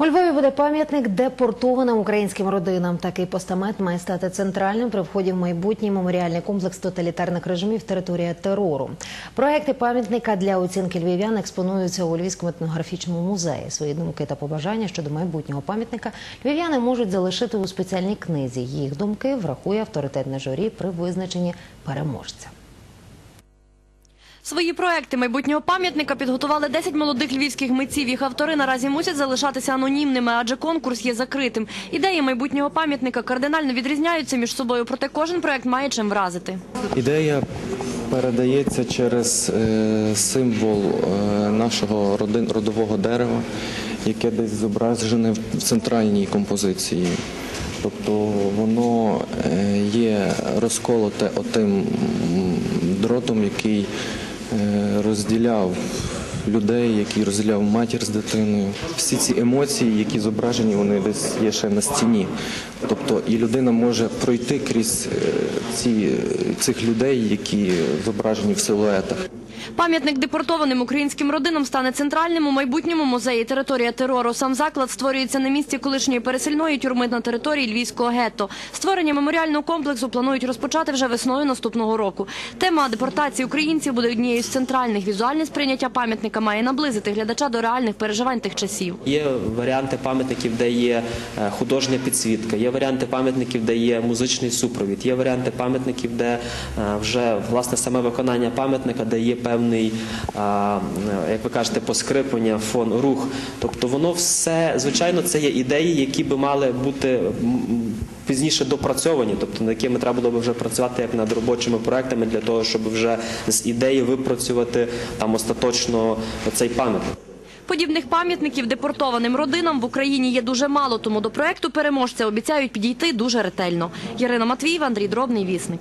У Львові буде пам'ятник депортованим українським родинам. Такий постамент має стати центральним при вході в майбутній меморіальний комплекс тоталітарних режимів територія терору. Проекти пам'ятника для оцінки львів'ян експонуються у Львівському етнографічному музеї. Свої думки та побажання щодо майбутнього пам'ятника львів'яни можуть залишити у спеціальній книзі. Їх думки врахує авторитетне журі при визначенні переможця. Свої проекти майбутнього пам'ятника підготували 10 молодих львівських митців. Їх автори наразі мусять залишатися анонімними, адже конкурс є закритим. Ідеї майбутнього пам'ятника кардинально відрізняються між собою, проте кожен проект має чим вразити. Ідея передається через е, символ е, нашого родового дерева, яке десь зображене в центральній композиції. Тобто воно е, є розколоте отим дротом, який розділяв людей, який розділяв матір з дитиною. Всі ці емоції, які зображені, вони десь є ще на стіні. Тобто і людина може пройти крізь е, ці, е, цих людей, які зображені в силуетах. Пам'ятник депортованим українським родинам стане центральним у майбутньому музеї територія терору. Сам заклад створюється на місці колишньої пересильної тюрми на території львівського гетто. Створення меморіального комплексу планують розпочати вже весною наступного року. Тема депортації українців буде однією з центральних. Візуальне сприйняття пам'ятника має наблизити глядача до реальних переживань тих часів. Є варіанти пам'ятників, де є е, художня підсвітка, є варіанти пам'ятників, де є музичний супровід, є варіанти пам'ятників, де е, вже власне саме виконання пам'ятника, де є певний, як ви кажете, поскрипування, фон, рух. Тобто воно все, звичайно, це є ідеї, які би мали бути пізніше допрацьовані, тобто над якими треба було б вже працювати як над робочими проектами для того, щоб вже з ідеї випрацювати там остаточно цей пам'ятник. Подібних пам'ятників депортованим родинам в Україні є дуже мало, тому до проекту переможця обіцяють підійти дуже ретельно. Ярина Матвіїв, Андрій Дробний, Вісник.